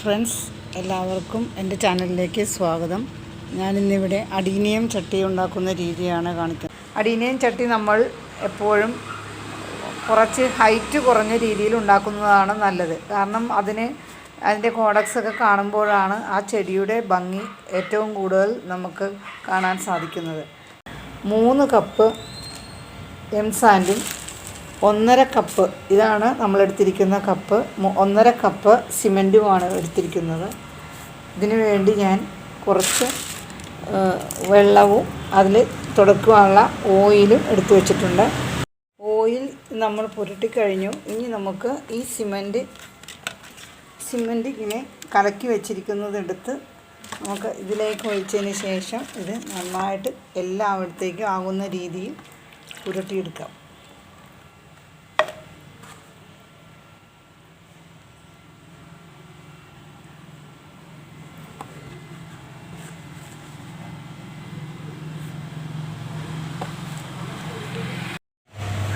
Friends എല്ലാവർക്കും എന്റെ ചാനലിലേക്ക് സ്വാഗതം. ഞാനിന്നിവിടെ അടീനിയം ചട്ടി ഉണ്ടാക്കുന്ന രീതിയാണ് കാണിക്കുന്നത്. അടീനിയം ചട്ടി നമ്മൾ എപ്പോഴും കുറച്ച് ഹൈറ്റ് കുറഞ്ഞ രീതിയിൽ ഉണ്ടാക്കുന്നതാണ് നല്ലത്. കാരണം അതിന് അതിന്റെ കോഡക്സൊക്കെ കാണുമ്പോഴാണ് ആ ചെടിയുടെ ഭംഗി ഏറ്റവും കൂടുതൽ നമുക്ക് കാണാൻ സാധിക്കുന്നത്. മൂന്ന് കപ്പ് എം സാൻഡും ഒന്നര കപ്പ് ഇതാണ് നമ്മളെടുത്തിരിക്കുന്ന കപ്പ്. ഒന്നര കപ്പ് സിമന്റുമാണ് എടുത്തിരിക്കുന്നത്. ഇതിനു വേണ്ടി ഞാൻ കുറച്ച് വെള്ളവും അതിൽ തുടക്കുവാനുള്ള ഓയിലും എടുത്തു വച്ചിട്ടുണ്ട്. ഓയിൽ നമ്മൾ പുരട്ടിക്കഴിഞ്ഞു ഇനി നമുക്ക് ഈ സിമന്റ് സിമന്റ് ഇങ്ങനെ കലക്കി വെച്ചിരിക്കുന്നത് എടുത്ത് നമുക്ക് ഇതിലേക്ക് ഒഴിച്ചതിന് ശേഷം ഇത് നന്നായിട്ട് എല്ലായിടത്തേക്കും ആകുന്ന രീതിയിൽ പുരട്ടിയെടുക്കാം.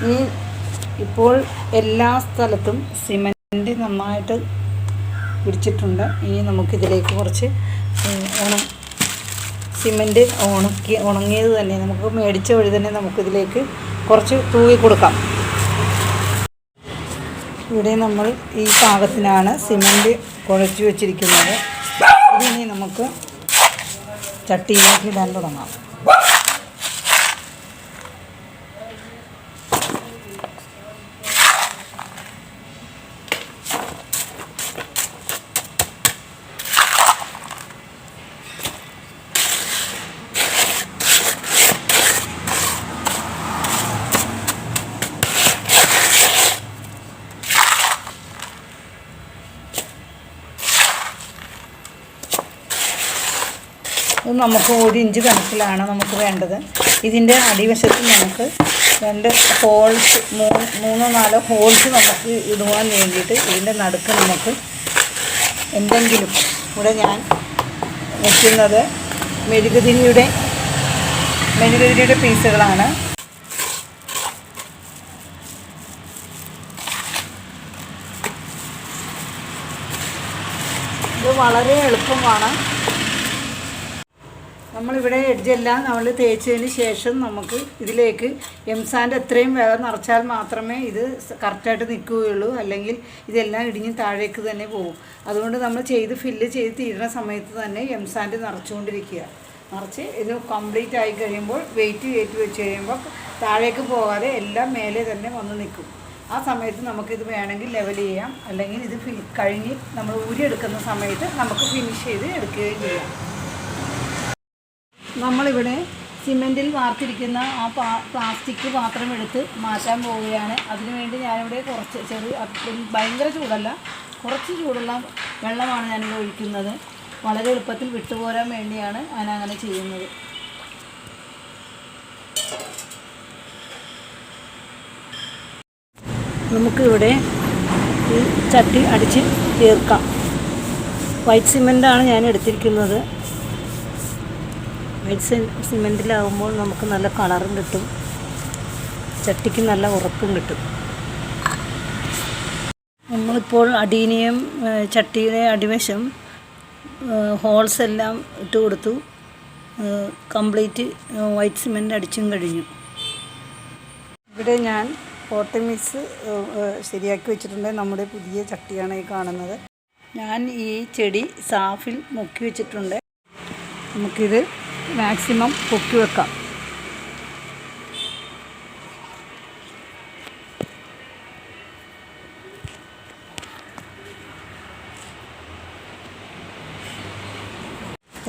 ഇനി ഇപ്പോൾ എല്ലാ സ്ഥലത്തും സിമന്റ് നന്നായിട്ട് പിടിച്ചിട്ടുണ്ട്. ഇനി നമുക്കിതിലേക്ക് കുറച്ച് ഉണ സിമന്റ് ഉണക്കി ഉണങ്ങിയത് തന്നെ നമുക്ക് മേടിച്ച വഴി തന്നെ നമുക്കിതിലേക്ക് കുറച്ച് തൂവി കൊടുക്കാം. ഇവിടെ നമ്മൾ ഈ പാകത്തിനാണ് സിമന്റ് കുഴച്ച് വെച്ചിരിക്കുന്നത്. ഇതിനി നമുക്ക് ചട്ടിയിലേക്ക് ഇടാൻ തുടങ്ങാം. നമുക്ക് ഒരു ഇഞ്ച് കണക്കിലാണ് നമുക്ക് വേണ്ടത്. ഇതിന്റെ അടിവശത്ത് നമുക്ക് രണ്ട് ഹോൾസ് മൂന്നോ നാലോ ഹോൾസ് നമുക്ക് ഇടുവാൻ വേണ്ടിയിട്ട് ഇതിന്റെ നടുക്ക് നമുക്ക് എന്തെങ്കിലും ഇവിടെ ഞാൻ വയ്ക്കുന്നത് മെഴുകുതിരിയുടെ മെഴുകുതിരിയുടെ പീസുകളാണ്. ഇത് വളരെ എളുപ്പമാണ്. നമ്മളിവിടെ എഡ്ജെല്ലാം നമ്മൾ തേച്ചതിന് ശേഷം നമുക്ക് ഇതിലേക്ക് എം സാൻഡ് എത്രയും വേഗം നിറച്ചാൽ മാത്രമേ ഇത് കറക്റ്റായിട്ട് നിൽക്കുകയുള്ളൂ. അല്ലെങ്കിൽ ഇതെല്ലാം ഇടിഞ്ഞ് താഴേക്ക് തന്നെ പോകും. അതുകൊണ്ട് നമ്മൾ ചെയ്ത് ഫില്ല് ചെയ്ത് തീരുന്ന സമയത്ത് തന്നെ എം സാൻഡ് നിറച്ചുകൊണ്ടിരിക്കുക. നിറച്ച് ഇത് കംപ്ലീറ്റ് ആയി കഴിയുമ്പോൾ വെയിറ്റ് കയറ്റി വെച്ച് കഴിയുമ്പോൾ താഴേക്ക് പോകാതെ എല്ലാം മേലെ തന്നെ വന്ന് നിൽക്കും. ആ സമയത്ത് നമുക്കിത് വേണമെങ്കിൽ ലെവൽ ചെയ്യാം. അല്ലെങ്കിൽ ഇത് കഴിഞ്ഞ് നമ്മൾ ഊരിയെടുക്കുന്ന സമയത്ത് നമുക്ക് ഫിനിഷ് ചെയ്ത് എടുക്കുകയും ചെയ്യാം. നമ്മളിവിടെ സിമെന്റിൽ വാർത്തിരിക്കുന്ന ആ പാ പ്ലാസ്റ്റിക് പാത്രം എടുത്ത് മാറ്റാൻ പോവുകയാണ്. അതിനുവേണ്ടി ഞാനിവിടെ കുറച്ച് ചെറിയ ഭയങ്കര ചൂടല്ല കുറച്ച് ചൂടുള്ള വെള്ളമാണ് ഞാനിവിടെ ഒഴിക്കുന്നത്. വളരെ എളുപ്പത്തിൽ വിട്ടുപോരാൻ വേണ്ടിയാണ് ഞാൻ അങ്ങനെ ചെയ്യുന്നത്. നമുക്കിവിടെ ഈ ചട്ടി അടിച്ച് തീർക്കാം വൈറ്റ് സിമെന്റാണ് ഞാൻ എടുത്തിരിക്കുന്നത്. വൈറ്റ് സി സിമെന്റിലാകുമ്പോൾ നമുക്ക് നല്ല കളറും കിട്ടും. ചട്ടിക്ക് നല്ല ഉറപ്പും കിട്ടും. നമ്മളിപ്പോൾ അടീനെയും ചട്ടിയുടെ അടിവശം ഹോൾസ് എല്ലാം ഇട്ട് കൊടുത്തു. കംപ്ലീറ്റ് വൈറ്റ് സിമെന്റ് അടിച്ചും കഴിഞ്ഞു. ഇവിടെ ഞാൻ പോട്ട് മിക്സ് ഏഹ്, ഏഹ്, ശരിയാക്കി വെച്ചിട്ടുണ്ട്. നമ്മുടെ പുതിയ ചട്ടിയാണ് ഈ കാണുന്നത്. ഞാൻ ഈ ചെടി സാഫിൽ മുക്കി വെച്ചിട്ടുണ്ട്. നമുക്കിത് മാക്സിമം പൊക്കി വെക്കാം.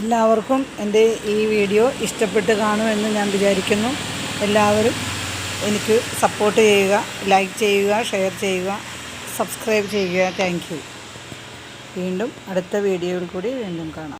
എല്ലാവർക്കും എന്റെ ഈ വീഡിയോ ഇഷ്ടപ്പെട്ട് കാണുമെന്ന് ഞാൻ വിചാരിക്കുന്നു. എല്ലാവരും എനിക്ക് സപ്പോർട്ട് ചെയ്യുക ലൈക്ക് ചെയ്യുക ഷെയർ ചെയ്യുക സബ്സ്ക്രൈബ് ചെയ്യുക. താങ്ക് വീണ്ടും അടുത്ത വീഡിയോയിൽ കൂടി വീണ്ടും കാണാം.